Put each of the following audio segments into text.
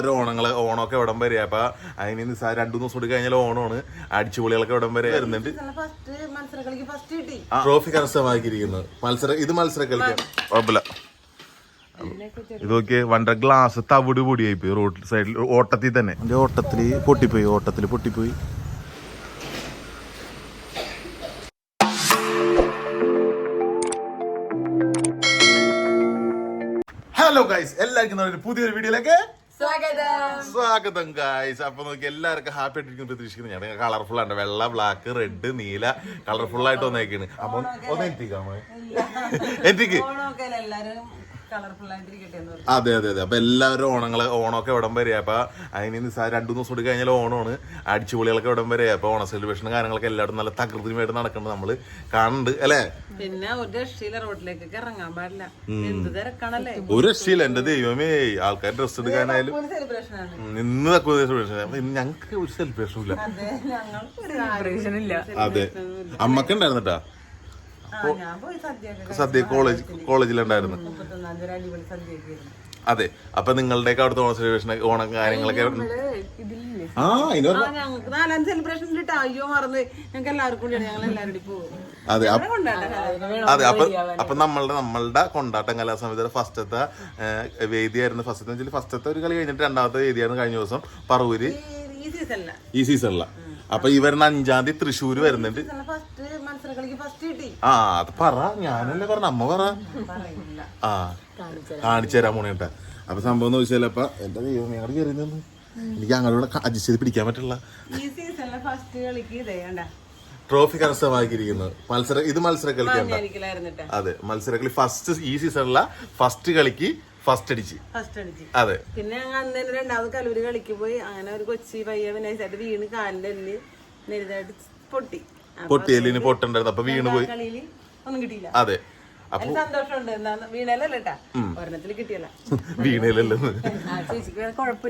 ഒരു ഓണങ്ങൾ ഓണമൊക്കെ ഇവിടം വരെ. അപ്പൊ അതിന് രണ്ടു മൂന്ന് ദിവസം കൂടി കഴിഞ്ഞാൽ ഓണമാണ്. അടിച്ചുപൊളികളൊക്കെ ഇവിടം വരെ വരുന്നുണ്ട്. ഫസ്റ്റ് മത്സരങ്ങളിക്ക് ഫസ്റ്റ് കിട്ടി. ട്രോഫി കരസ്ഥമാക്കിയിരിക്കുന്നത് മത്സര ഇത് മത്സര കളിക്കാം. കുഴപ്പമില്ല. ഇത് നോക്കിയേ വണ്ട ഗ്ലാസ് തവിട് പൊടിയായി പോയി റോഡ് സൈഡിൽ ഓട്ടത്തിൽ തന്നെ. എന്റെ ഓട്ടത്തിൽ പൊട്ടിപ്പോയി ഓട്ടത്തിൽ പൊട്ടിപ്പോയി. ഹലോ ഗൈസ് എല്ലാവർക്കും ഒരു പുതിയൊരു വീഡിയോയിലേക്ക് സ്വാഗതം. ഗായ്സ് അപ്പൊ നോക്കി എല്ലാവർക്കും ഹാപ്പി ആയിട്ടിരിക്കും പ്രതീക്ഷിക്കുന്നു. ഞാൻ കളർഫുൾ ആണ്. വെള്ള ബ്ലാക്ക് റെഡ് നീല കളർഫുൾ ആയിട്ട് വന്നേക്കാണ്. അപ്പൊ ഒന്ന് എത്തിക്കാമോ എത്തിക്ക് അതെ അതെ അതെ. അപ്പൊ എല്ലാവരും ഓണങ്ങൾ ഓണമൊക്കെ ഇവിടം വരെ. അപ്പൊ അതിന് നിസ്സാര രണ്ടു ദിവസം കൂടി കഴിഞ്ഞാൽ ഓണമാണ്. അടിച്ചുപൊളികളൊക്കെ ഇവിടം വരെ. അപ്പൊ ഓണ സെലിബ്രേഷൻ കാര്യങ്ങളൊക്കെ എല്ലാവരും നല്ല തകൃതിയുമായിട്ട് നടക്കുന്നത് നമ്മൾ കാണുന്നുണ്ട് അല്ലേ? പിന്നെ ഒരു രക്ഷയില്ല റോഡിലേക്കൊക്കെ ഇറങ്ങാൻ പാടില്ല. എന്ത് തിരക്കാണല്ലേ? ഒരു രക്ഷയില്ല എന്റെ ദൈവമേ. ആൾക്കാർ ഡ്രസ് എടുക്കാനായാലും ഇന്ന് തക്കുവ സെലിബ്രേഷൻ ഞങ്ങൾക്ക് ഒരു സെലിബ്രേഷൻ ഇല്ല. അതെ ഞങ്ങൾക്ക് ഒരു സെലിബ്രേഷൻ ഇല്ല. അതെ. അമ്മയ്ക്ക് ഉണ്ടായിരുന്നട്ടാ ആ ഞാൻ പോയി സദ്യയൊക്കെ സദ്യ കോളേജ് കോളേജിലുണ്ടായിരുന്നു അതെ അപ്പൊ നിങ്ങളുടെ അവിടുത്തെ ഓണ സെലിബ്രേഷൻ ഓണം കാര്യങ്ങളൊക്കെ ആ നാലാം അയ്യോ മറന്ന്. ഞങ്ങൾക്ക് എല്ലാവർക്കും ഞങ്ങൾ എല്ലാവരും അതെ അപ്പൊ അതെ അപ്പൊ അപ്പൊ നമ്മളുടെ നമ്മളുടെ കൊണ്ടാട്ടം കലാസമിതിയുടെ ഫസ്റ്റത്തെ വേദിയായിരുന്നു. ഫസ്റ്റത്തെ വെച്ചാൽ ഫസ്റ്റത്തെ ഒരു കളി കഴിഞ്ഞിട്ട് രണ്ടാമത്തെ വേദിയായിരുന്നു കഴിഞ്ഞ ദിവസം. പറവൂര്. ഈ സീസണില്ല ഈ സീസണില അപ്പൊ ഈ വരുന്ന അഞ്ചാം തീയതി തൃശ്ശൂര് വരുന്നുണ്ട് ഫസ്റ്റ് മത്സരങ്ങളിക്ക് ഫസ്റ്റ് കിട്ടി ആ അത് പറ. ഞാനല്ലേ പറഞ്ഞ. അമ്മ പറ. ആ കാണിച്ചു തരാൻ പോണേട്ടാ അപ്പൊ സംഭവം എന്ന് വെച്ചാൽ അപ്പൊ എന്റെ ദൈവം ഞങ്ങൾ കയറി നിന്ന് എനിക്ക് അങ്ങനെ അഡ്ജസ്റ്റ് ചെയ്ത് പിടിക്കാൻ പറ്റില്ല. ട്രോഫി കരസ്ഥമാക്കിയിരിക്കുന്നു. മത്സര ഇത് മത്സര കളിക്കണ്ട അതെ മത്സര കളി ഫസ്റ്റ് ഈ സീസണില ഫസ്റ്റ് കളിക്ക് ഫസ്റ്റ് അടിച്ച്. അതെ. പിന്നെ അന്ന് തന്നെ രണ്ടാമത് കലൂര് കളിക്ക് പോയി. അങ്ങനെ ഒരു കൊച്ചി പയ്യ വിനാശായിട്ട് വീണ് കാലിന്റെ എല്ല് നെരുതായിട്ട് പൊട്ടി. പൊട്ടിയലിന് പൊട്ടുണ്ടായിരുന്നു. അപ്പൊ വീണ് പോയി. ഒന്നും കിട്ടിയില്ല. അതെ.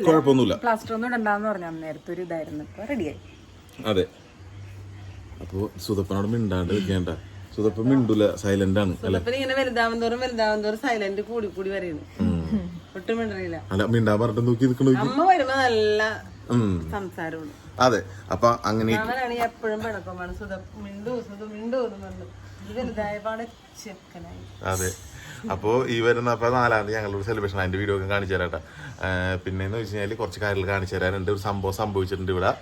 കുഴപ്പമൊന്നുമില്ല. പ്ലാസ്റ്റർ ഒന്നും ഇടണ്ടാന്ന് പറഞ്ഞു നേരത്തെ ഒരു ഇതായിരുന്നു. ഇപ്പൊ റെഡിയായി അതെ. അപ്പൊ സുതപ്പനോട് മിണ്ടാണ്ട് നിൽക്കേണ്ട. സുതപ്പ മിണ്ടൂല. സൈലന്റ് ആണ് ഇങ്ങനെ വലുതാവും തോറും വലുതാവും തോറും സൈലന്റ് കൂടി കൂടി വരെയാണ് ഒട്ടും മിണ്ടറിയില്ല അല്ല മിണ്ടാൻ പറഞ്ഞിട്ട് നോക്കി നിൽക്കണ അമ്മ വരുമ്പോ നല്ല സംസാരമാണ്. അതെ. അപ്പൊ അങ്ങനെ എപ്പോഴും പിണക്കമാണ് എന്ന് അതെ. അപ്പോ ഈ വരുന്ന അപ്പൊ നാലാം തീയതി ഞങ്ങളൊരു സെലിബ്രേഷൻ അതിന്റെ വീഡിയോ ഒക്കെ കാണിച്ചു തരാട്ടാ പിന്നെന്ന് വെച്ച് കഴിഞ്ഞാൽ കുറച്ച് കാര്യങ്ങൾ കാണിച്ചു തരാനുണ്ട് ഒരു സംഭവം സംഭവിച്ചിട്ടുണ്ട് ഇവിടെ.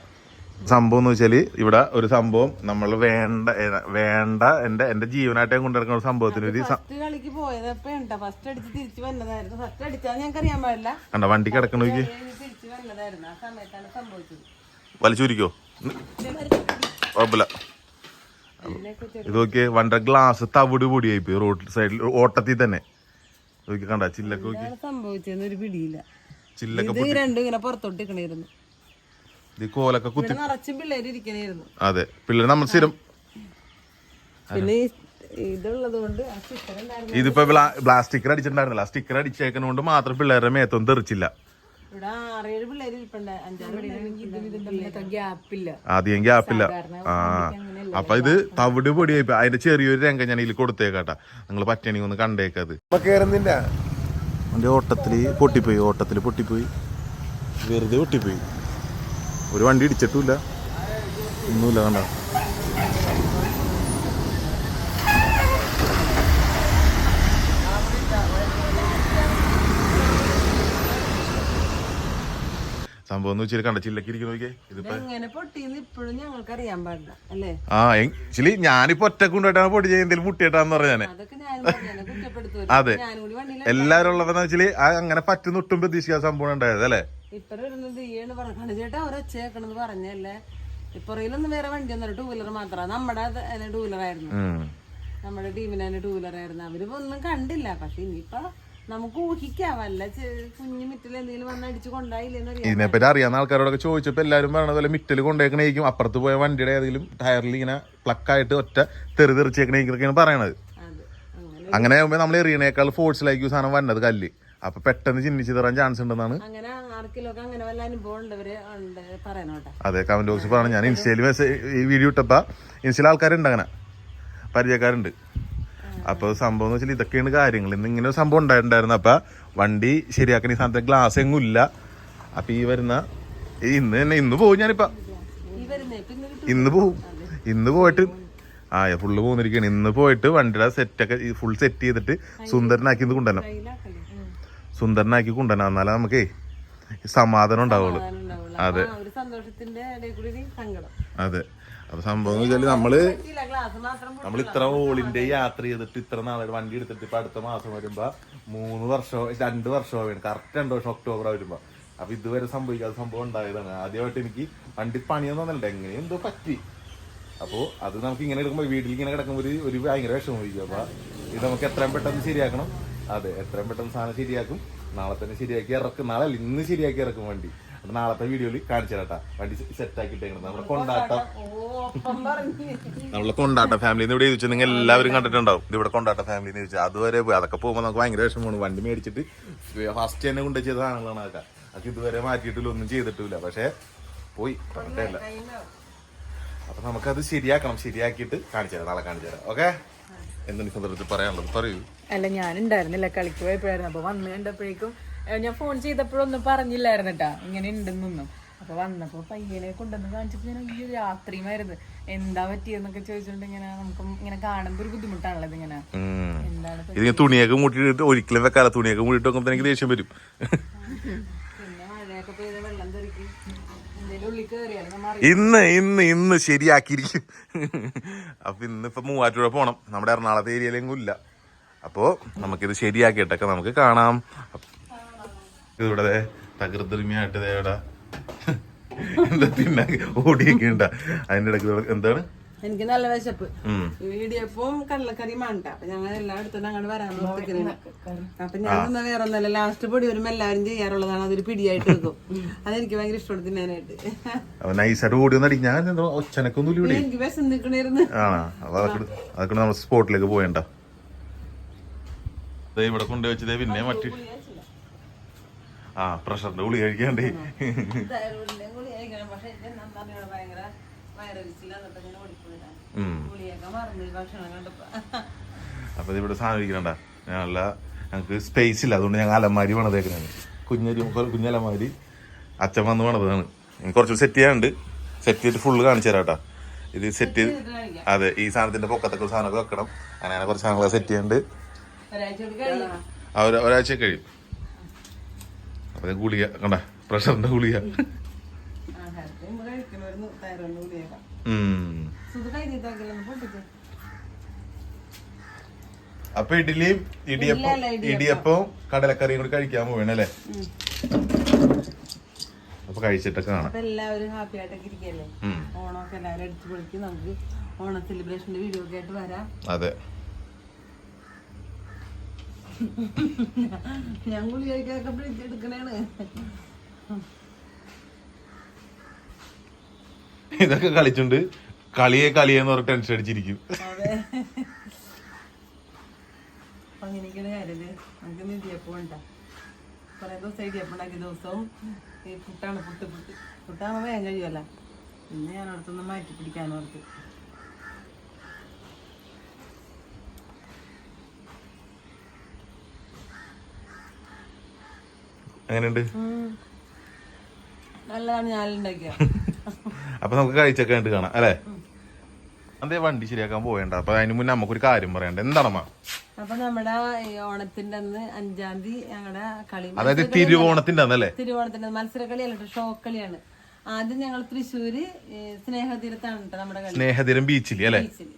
സംഭവം എന്ന് വെച്ചാൽ ഇവിടെ ഒരു സംഭവം നമ്മൾ വേണ്ട വേണ്ട എന്റെ എന്റെ ജീവനായിട്ട് ഞാൻ കൊണ്ടുനടക്കുന്ന ഒരു സംഭവത്തിന് ഒരു കളിക്ക് പോയത് ഫസ്റ്റ് അടിച്ച് തിരിച്ചു വന്നതായിരുന്നു. ഫസ്റ്റ് അടിച്ചാൽ ഞങ്ങൾക്ക് അറിയാൻ പാടില്ല. കണ്ട വണ്ടി കിടക്കണ തിരിച്ചു വന്നതായിരുന്നു. ആ സമയത്താണ് സംഭവിച്ചത്. വലിച്ചൂരിക്കോ? കുഴപ്പമില്ല. ഇത് നോക്കിയേ വണ്ട ഗ്ലാസ് തവിട് പൊടിയായി പോയി റോഡ് സൈഡിൽ ഓട്ടത്തിൽ തന്നെ. നോക്കി കണ്ട ചില്ലൊക്കെ നോക്കി ഒരു പിടിയില്ല. ചില്ലൊക്കെ ഇത് രണ്ടും ഇങ്ങനെ പുറത്തോട്ട് ഇക്കണായിരുന്നു ഇത് ഈ കോലൊക്കെ കുത്തി ഇവിടെ നിറച്ചും പിള്ളേര് ഇരിക്കണായിരുന്നു. അതെ പിള്ളേർ നമ്മൾ സ്ഥിരം പിന്നെ ഇതിപ്പോ സ്റ്റിക്കർ അടിച്ചിട്ടുണ്ടായിരുന്നില്ല. സ്റ്റിക്കർ അടിച്ചേക്കുന്നതുകൊണ്ട് മാത്രം പിള്ളേരുടെ മേത്തൊന്നും തെറിച്ചില്ല. ആദ്യം ഗ്യാപ്പില്ല. ആ. അപ്പൊ ഇത് തവിട് പൊടിയായി. അതിന്റെ ചെറിയൊരു രംഗം ഞാൻ ഇതിൽ കൊടുത്തേക്കാട്ടാ. നിങ്ങൾ പറ്റണി ഒന്ന് കണ്ടേക്കത് എന്റെ ഓട്ടത്തിൽ പൊട്ടിപ്പോയി ഓട്ടത്തിൽ പൊട്ടിപ്പോയി. വെറുതെ പൊട്ടിപ്പോയി. ഒരു വണ്ടി ഇടിച്ചിട്ടില്ല ഒന്നുമില്ല കണ്ട? സംഭവം എന്ന് വെച്ചാൽ കണ്ട ചില്ലക്കിരിക്കുന്നു നോക്കിയേ. ഇതിപ്പോ എങ്ങനെ പൊട്ടിന്ന് ഇപ്പോഴും ഞങ്ങൾക്ക് അറിയാൻ പാടില്ല അല്ലേ? ആ ഞാനിപ്പോ ഒറ്റ കൊണ്ടുപോയിട്ടാണ് പൊടി എന്തെങ്കിലും മുട്ടിയിട്ടാന്ന് പറഞ്ഞാണ് അതൊക്കെ ഞാൻ. അതെ. ഞാനും കൂടി വണ്ടിയില എല്ലാരും ഉള്ളതെന്ന് വെച്ചാൽ അങ്ങനെ പറ്റുന്ന ഒട്ടും പ്രതീക്ഷിക്കാത്ത സംഭവം ഉണ്ടായത് അല്ലേ? ഇപ്പൊ വരുന്നത് ഈയാണ് പറഞ്ഞു ചേട്ടാ ഒരൊച്ചയാക്കണെന്ന് പറഞ്ഞല്ലേ ഇപ്പുറയിലൊന്നും വേറെ വണ്ടിയൊന്നും ടൂ വീലർ മാത്രമാണ് നമ്മുടെ ടൂ വീലർ ആയിരുന്നു. നമ്മുടെ ടീമിന് ടൂ വീലർ ആയിരുന്നു. അവർ ഒന്നും കണ്ടില്ല. പക്ഷെ ഇനിയിപ്പൊ നമുക്ക് ഊഹിക്കാം. വല്ല കുഞ്ഞു മിറ്റൽ എന്തെങ്കിലും വന്ന് അടിച്ചു കൊണ്ടായില്ലെന്ന് ഇതിനെപ്പറ്റി അറിയാവുന്ന ആൾക്കാരോടൊക്കെ ചോദിച്ചപ്പോ എല്ലാരും പറയണത് പോലെ മിറ്റൽ കൊണ്ടേക്കണേക്കും അപ്പുറത്ത് പോയ വണ്ടിയുടെ ഏതെങ്കിലും ടയറിൽ ഇങ്ങനെ പ്ലക്കായിട്ട് ഒറ്റ തെറി തെറിച്ചേക്കണേക്കൊക്കെയാണ് പറയണത്. അങ്ങനെ ആകുമ്പോ നമ്മൾ എറിയണേക്കാൾ ഫോഴ്സിലായിരിക്കും സാധനം വന്നത് കല്ല്. അപ്പൊ പെട്ടെന്ന് ചിന്തിച്ചു തരാൻ ചാൻസ് ഉണ്ടെന്നാണ്. അതെ കമന്റ് ബോക്സിൽ പറഞ്ഞു ഞാൻ ഇൻസ്റ്റയിൽ മെസ്സേജ് ഈ വീഡിയോ ഇട്ടപ്പോ ഇൻസ്റ്റയിൽ ആൾക്കാരുണ്ട് അങ്ങനെ. പരിചയക്കാരുണ്ട്. അപ്പൊ സംഭവം എന്ന് വെച്ചാൽ ഇതൊക്കെയാണ് കാര്യങ്ങൾ ഇന്ന് ഇങ്ങനെ ഒരു സംഭവം ഉണ്ടായിട്ടുണ്ടായിരുന്നു. അപ്പൊ വണ്ടി ശരിയാക്കണ ഈ സാധനത്തിന് ഗ്ലാസ് എങ്ങും ഇല്ല. അപ്പൊ ഈ വരുന്ന ഇന്ന് തന്നെ ഇന്ന് പോകും ഞാനിപ്പ. ഇന്ന് പോവും. ഇന്ന് പോയിട്ട് ആ ഫുള്ള് പോകുന്നിരിക്കുകയാണ് ഇന്ന് പോയിട്ട് വണ്ടിയുടെ സെറ്റൊക്കെ ഫുൾ സെറ്റ് ചെയ്തിട്ട് സുന്ദരനാക്കി ഇന്ന് കൊണ്ടുവരണം. സുന്ദരനാക്കി കൊണ്ടുവരണം. എന്നാലേ നമുക്കേ സമാധാനം ഉണ്ടാവുള്ളൂ. അതെ. സന്തോഷത്തിന്റെ അതെ. അപ്പൊ സംഭവം നമ്മൾ. നമ്മൾ ഇത്ര ഓളിന്റെ യാത്ര ചെയ്തിട്ട് ഇത്ര നാളെ വണ്ടി എടുത്തിട്ട് ഇപ്പൊ അടുത്ത മാസം വരുമ്പോ മൂന്ന് വർഷം രണ്ട് വർഷമോ വേണം കറക്റ്റ് രണ്ട് വർഷം ഒക്ടോബർ വരുമ്പോ. അപ്പൊ ഇതുവരെ സംഭവിക്കാത്ത സംഭവം ഉണ്ടായതാണ്. ആദ്യമായിട്ട് എനിക്ക് വണ്ടി പണിയൊന്നും തന്നില്ല എങ്ങനെ എന്തോ പറ്റി. അപ്പോ അത് നമുക്ക് ഇങ്ങനെ എടുക്കുമ്പോ വീട്ടിൽ ഇങ്ങനെ കിടക്കുമ്പോൾ ഒരു ഒരു ഭയങ്കര വിഷമമായിരിക്കും. അപ്പൊ ഇത് നമുക്ക് എത്രയും പെട്ടെന്ന് ശരിയാക്കണം. അതെ എത്രയും പെട്ടെന്ന് സാധനം ശരിയാക്കും. നാളെ തന്നെ ശരിയാക്കി ഇറക്കും. നാളെ ഇന്ന് ശരിയാക്കി ഇറക്കും വണ്ടി. അപ്പൊ നാളത്തെ വീഡിയോയിൽ കാണിച്ചു തരാട്ടാ വണ്ടി സെറ്റ് ആക്കിയിട്ടേക്കണം നമ്മുടെ കൊണ്ടാട്ടം. നമ്മളെ കൊണ്ടാട്ട ഫാമിലിന്ന് ഇവിടെ ചോദിച്ചാൽ നിങ്ങൾ എല്ലാവരും കണ്ടിട്ടുണ്ടാവും. ഇത് ഇവിടെ കൊണ്ടാട്ട ഫാമിലിന്ന് ചോദിച്ചാൽ അതുവരെ പോയി. അതൊക്കെ പോകുമ്പോൾ നമുക്ക് ഭയങ്കര വിഷമമാണ്. വണ്ടി മേടിച്ചിട്ട് ഫസ്റ്റ് തന്നെ കൊണ്ട് ചെയ്ത സാധനങ്ങളാണ് അതൊക്കെ. അത് ഇതുവരെ മാറ്റിയിട്ടില്ല ഒന്നും ചെയ്തിട്ടില്ല. പക്ഷേ പോയി. പറഞ്ഞിട്ടില്ല അപ്പൊ നമുക്കത് ശരിയാക്കണം. ശരിയാക്കിയിട്ട് കാണിച്ചു തരാം നാളെ കാണിച്ചു തരാം ഓക്കെ? എന്താണ് ഈ സന്ദർഭത്തിൽ പറയാനുള്ളത്? പറയൂ. അല്ല ഞാൻ ഉണ്ടായിരുന്നില്ല കളിക്ക് പോയപ്പോഴായിരുന്നു. അപ്പൊ വന്നു കണ്ടപ്പോഴേക്കും ഞാൻ ഫോൺ ചെയ്തപ്പോഴൊന്നും പറഞ്ഞില്ലായിരുന്നു കേട്ടാ ഇങ്ങനെ ഉണ്ടെന്നൊന്നും. അപ്പൊ വന്നപ്പോ പയ്യനെ കൊണ്ടുവന്ന് കാണിച്ചപ്പോ ഞാൻ ഈ രാത്രിയുമായിരുന്നു. എന്താ പറ്റിയെന്നൊക്കെ ചോദിച്ചോണ്ട് ഇങ്ങനെ നമുക്ക് ഇങ്ങനെ കാണുമ്പോ ഒരു ബുദ്ധിമുട്ടാണല്ലോ ഇതിങ്ങനെ. എന്താണ് തുണിയൊക്കെ മൂട്ടിട്ട് ഒരിക്കലും വെക്കാല തുണിയൊക്കെ മൂട്ടിട്ട് നോക്കുമ്പോൾ എനിക്ക് ദേഷ്യം വരും. പിന്നെ മഴയൊക്കെ പെയ്ത വെള്ളം തെറിക്കും. ഇന്ന് ഇന്ന് ഇന്ന് ശരിയാക്കിയിരിക്കും. അപ്പൊ ഇന്ന് ഇപ്പൊ മൂവാറ്റുപുഴ പോണം. നമ്മുടെ എറണാകുളത്തെ ഏരിയയിലെങ്കിലും ഇല്ല. അപ്പോ നമുക്കിത് ശരിയാക്കിയിട്ടൊക്കെ നമുക്ക് കാണാം. ഇതിവിടെ ദേ ഇവിടെ എന്താ തിന്നാ? ഓടിയൊക്കെ ഉണ്ടാ? അതിന്റെ ഇടയ്ക്ക് എന്താണ്? എനിക്ക് നല്ല വിശപ്പ്. ഇടിയപ്പവും കടലക്കറിയും വേണ്ട അപ്പൊ ഞങ്ങൾ എല്ലായിടത്തും അങ്ങോട്ട് വരാൻ നോക്കിക്കണേ അപ്പൊ ഞാൻ തിന്ന വേറെ ഒന്നല്ല ലാസ്റ്റ് പൊടി വരുമ്പോ എല്ലാവരും ചെയ്യാറുള്ളതാണ്. അതൊരു പിടിയായിട്ട് വെക്കും. അതെനിക്ക് ഭയങ്കര ഇഷ്ടമാണ് തിന്നാനായിട്ട്. എന്തോ ഒച്ചനക്കൊന്നും എനിക്ക് വിശം നിക്കണായിരുന്നു ആണോ? അപ്പൊ അതൊക്കെ അതൊക്കെ നമ്മൾ സ്പോട്ടിലേക്ക് പോയണ്ട. ദേ ഇവിടെ കൊണ്ടുവച്ചതേ പിന്നെ മറ്റു ആ പ്രഷറിന്റെ ഗുളി കഴിക്കാണ്ടേ. അപ്പൊ ഇവിടെ സാധനം ഇരിക്കണ്ട ഞങ്ങള ഞങ്ങൾക്ക് സ്പേസ് ഇല്ല. അതുകൊണ്ട് ഞങ്ങൾ അലമാരി പണിതേക്കുന്നത് കുഞ്ഞരി കുഞ്ഞലമാരി അച്ഛൻ വന്ന് പണിതാണ് കുറച്ച് സെറ്റ് ചെയ്യാനുണ്ട്. സെറ്റ് ചെയ്തിട്ട് ഫുള്ള് കാണിച്ചു തരാം കേട്ടാ. ഇത് സെറ്റ് ചെയ്ത് അതെ ഈ സാധനത്തിന്റെ പൊക്കത്തൊക്കെ സാധനമൊക്കെ വെക്കണം. അങ്ങനെ അങ്ങനെ കുറച്ച് സാധനങ്ങളൊക്കെ സെറ്റ് ചെയ്യാണ്ട് ഒരാഴ്ച കഴിയും. ഇത് ഗുളിക. കണ്ട? പ്രഷറിന്റെ ഗുളിക. അപ്പൊ ഇഡ്ഡലിയും ഇടിയപ്പം. ഇടിയപ്പവും കടലക്കറിയും കൂടി കഴിക്കാൻ പോവണല്ലേ അപ്പൊ കഴിച്ചിട്ടൊക്കെ കാണാം. എല്ലാവരും ഹാപ്പി ആയിട്ടൊക്കെ ഇരിക്കല്ലേ. ഓണമൊക്കെ എല്ലാവരും അടിച്ചു പൊളിക്ക്. നമുക്ക് ഓണ സെലിബ്രേഷന്റെ വീഡിയോ ഒക്കെ ആയിട്ട് വരാം. അതെ. ഞാൻ ഗുളി പിടിച്ചെടുക്കണേണ് ഇതൊക്കെ കളിച്ചുണ്ട് കളിയെ കളിയെന്ന് പറഞ്ഞ ടെൻഷൻ അടിച്ചിരിക്കും. അതെ. അപ്പൊ അങ്ങനെയൊക്കെയാണ് കാര്യല്ലേ നമുക്ക് ഇന്ന് ഇടിയപ്പം ഉണ്ടാ കുറെ ദിവസം ഇടിയപ്പം ഉണ്ടാക്കിയ ദിവസവും ഈ പുട്ടാണ് പുട്ട് പുട്ട്. പുട്ടാകുമ്പോൾ വേഗം കഴിയുമല്ല പിന്നെ ഞാൻ അടുത്തൊന്ന് മാറ്റി പിടിക്കാൻ ഓർത്ത് അങ്ങനെയുണ്ട് നല്ലതാണ് ഞാൻ ഉണ്ടാക്കിയ. അപ്പൊ നമുക്ക് കഴിച്ചൊക്കെ കാണാം അല്ലേ? അതേ വണ്ടി ശരിയാക്കാൻ പോയണ്ട അപ്പൊ അതിന് മുന്നേ നമുക്കൊരു കാര്യം പറയണ്ട. എന്താണമ്മ? അപ്പൊ നമ്മുടെ ഓണത്തിന്റെ അന്ന് അഞ്ചാം തീയതി ഞങ്ങളുടെ കളി അതായത് തിരുവോണത്തിന്റെ അന്നല്ലേ തിരുവോണത്തിന്റെ മത്സരക്കളിയല്ല ഷോ കളിയാണ് ആദ്യം ഞങ്ങൾ തൃശ്ശൂര് സ്നേഹതീരത്താണ് നമ്മുടെ സ്നേഹതീരം ബീച്ചിൽ അല്ലേ? ബീച്ചിൽ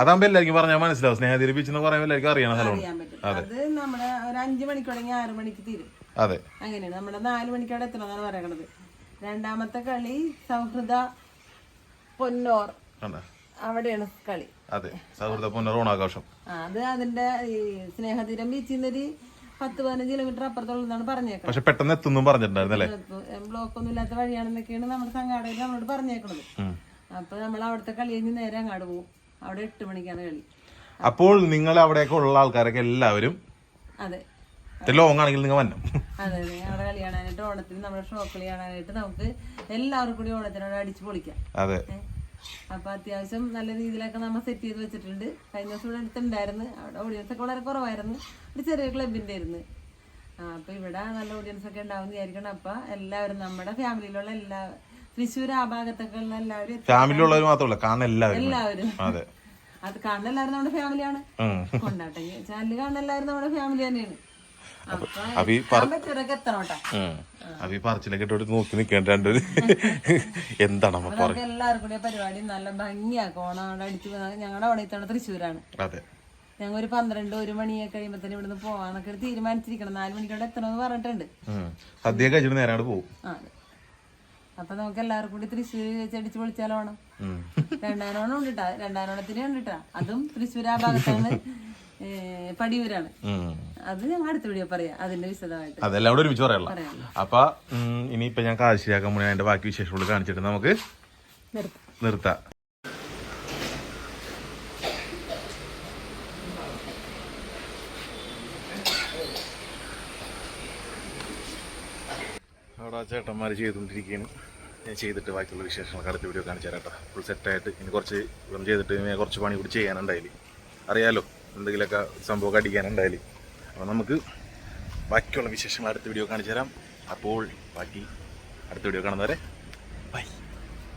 അതാകുമ്പോ എല്ലാവർക്കും പറഞ്ഞാൽ മനസ്സിലാവും. സ്നേഹതീരം ബീച്ച് എന്ന് പറയുമ്പോൾ എല്ലാവർക്കും അറിയണ സ്ഥലമാണ്. അത്. നമ്മുടെ ഒരു അഞ്ചു മണിക്ക് തുടങ്ങി ആറു മണിക്ക് തീരും. അതെ. അങ്ങനെയാണ്. നമ്മുടെ നാല് മണിക്കവിടെ എത്തണമെന്നാണ് പറയണത്. രണ്ടാമത്തെ കളി സൗഹൃദ പൊന്നോർ. അവിടെയാണ് കളി. അതെ. സൗഹൃദ പൊന്നോർ ഓണാഘോഷം. അത് അതിന്റെ ഈ സ്നേഹതീരം ബീച്ചിൽ നിന്നൊരു പത്ത് പതിനഞ്ച് കിലോമീറ്റർ അപ്പുറത്തുള്ളതാണ് പറഞ്ഞേക്കുന്നത് പക്ഷെ പെട്ടെന്ന് എത്തുന്നു പറഞ്ഞിട്ടുണ്ടായിരുന്നല്ലേ? ബ്ലോക്ക് ഒന്നും ഇല്ലാത്ത വഴിയാണെന്നൊക്കെയാണ് നമ്മുടെ സംഘാടകർ നമ്മളോട് പറഞ്ഞേക്കണത്. ഉം. അപ്പൊ നമ്മൾ അവിടുത്തെ കളി കഴിഞ്ഞ് നേരെ അങ്ങോട്ട് പോകും അവിടെ എട്ട് മണിക്കാണ് കളി. അപ്പോൾ നിങ്ങൾ അവിടെയൊക്കെ ഉള്ള ആൾക്കാരൊക്കെ എല്ലാവരും അതെ. ലോങ് ആണെങ്കിൽ നിങ്ങൾ വന്നു? അതെ അതെ. അവിടെ കളി കാണാനായിട്ട് ഓണത്തിന് നമ്മുടെ ഷോ കളി കാണാനായിട്ട് നമുക്ക് എല്ലാവർക്കും കൂടി ഓണത്തിനോട് അടിച്ചു പൊളിക്കാം. അതെ? അപ്പൊ അത്യാവശ്യം നല്ല രീതിയിലൊക്കെ നമ്മൾ സെറ്റ് ചെയ്ത് വെച്ചിട്ടുണ്ട്. കഴിഞ്ഞ ദിവസം ഇവിടെ അടുത്തുണ്ടായിരുന്നു. അവിടെ ഓഡിയൻസ് ഒക്കെ വളരെ കുറവായിരുന്നു. ഒരു ചെറിയ ക്ലബിന്റെ ആയിരുന്നു. ആ, അപ്പൊ ഇവിടെ നല്ല ഓഡിയൻസ് ഒക്കെ ഉണ്ടാവും വിചാരിക്കണം അപ്പൊ എല്ലാവരും നമ്മുടെ ഫാമിലിയിലുള്ള എല്ലാ തൃശ്ശൂർ ആ ഭാഗത്തൊക്കെ ഉള്ള എല്ലാവരും ഫാമിലി ഉള്ളവർ മാത്രമല്ല കാണാൻ എല്ലാവരും. എല്ലാവരും. അതെ. അത് കാണുന്ന എല്ലാവരും നമ്മുടെ ഫാമിലിയാണ്. കൊണ്ടാട്ടെ. ചാനൽ കാണുന്ന എല്ലാവരും നമ്മുടെ ഫാമിലി തന്നെയാണ്. അപ്പൊ ഈ പറച്ചിലൊക്കെ ഇട്ടോട്ട് നോക്കി നിൽക്കേണ്ട രണ്ടൊരു എന്താണ് അമ്മ പറയുന്നത് എല്ലാവർക്കും കൂടി പരിപാടി നല്ല ഭംഗിയാക്കും. ഓണം അവിടെ അടിച്ചു ഞങ്ങളുടെ അവിടെ ഇത്തവണ തൃശ്ശൂരാണ്. അതെ. ഞങ്ങൾ ഒരു പന്ത്രണ്ട് ഒരു മണിയൊക്കെ കഴിയുമ്പോ തന്നെ ഇവിടുന്ന് പോവാന്നൊക്കെ തീരുമാനിച്ചിരിക്കണം. നാല് മണിക്കോടെ എത്തണമെന്ന് പറഞ്ഞിട്ടുണ്ട്. സദ്യ കഴിച്ചിട്ട് നേരെ അങ്ങോട്ട് പോകും. അപ്പൊ നമുക്ക് എല്ലാവർക്കും കൂടി തൃശ്ശൂർ വെച്ച് അടിച്ചു പൊളിച്ചാലോ വേണം. രണ്ടാനോണം ഉണ്ടിട്ടാ രണ്ടാനോണത്തിന് ഉണ്ടിട്ടാ അതും തൃശ്ശൂർ ആ ഭാഗത്താണ് പടിയൂരാണ്. അത് ഞങ്ങൾ അടുത്ത വീഡിയോ പറയാം അതിന്റെ വിശദമായിട്ട്. അതെല്ലാം കൂടെ ഒരുമിച്ച് പറയാം അപ്പൊ ഇനിയിപ്പൊ ഞാൻ കാഴ്ചയാക്കാൻ മുന്നേ അതിന്റെ ബാക്കി വിശേഷങ്ങൾ കാണിച്ചിട്ട് നമുക്ക് നിർത്താം. ആ ചേട്ടന്മാർ ചെയ്തുകൊണ്ടിരിക്കുകയാണ്. ഞാൻ ചെയ്തിട്ട് ബാക്കിയുള്ള വിശേഷങ്ങൾ അടുത്ത വീഡിയോ കാണിച്ചു തരാം ഫുൾ സെറ്റായിട്ട് ഇനി കുറച്ച് ഇതും ചെയ്തിട്ട് ഇനി കുറച്ച് പണി കൂടി ചെയ്യാനുണ്ടായില്ല? അറിയാലോ എന്തെങ്കിലുമൊക്കെ സംഭവമൊക്കെ അടിക്കാനുണ്ടായില്ല? അപ്പോൾ നമുക്ക് ബാക്കിയുള്ള വിശേഷങ്ങൾ അടുത്ത വീഡിയോ കാണിച്ചു തരാം. അപ്പോൾ ബാക്കി അടുത്ത വീഡിയോ കാണുന്നവരെ ബൈ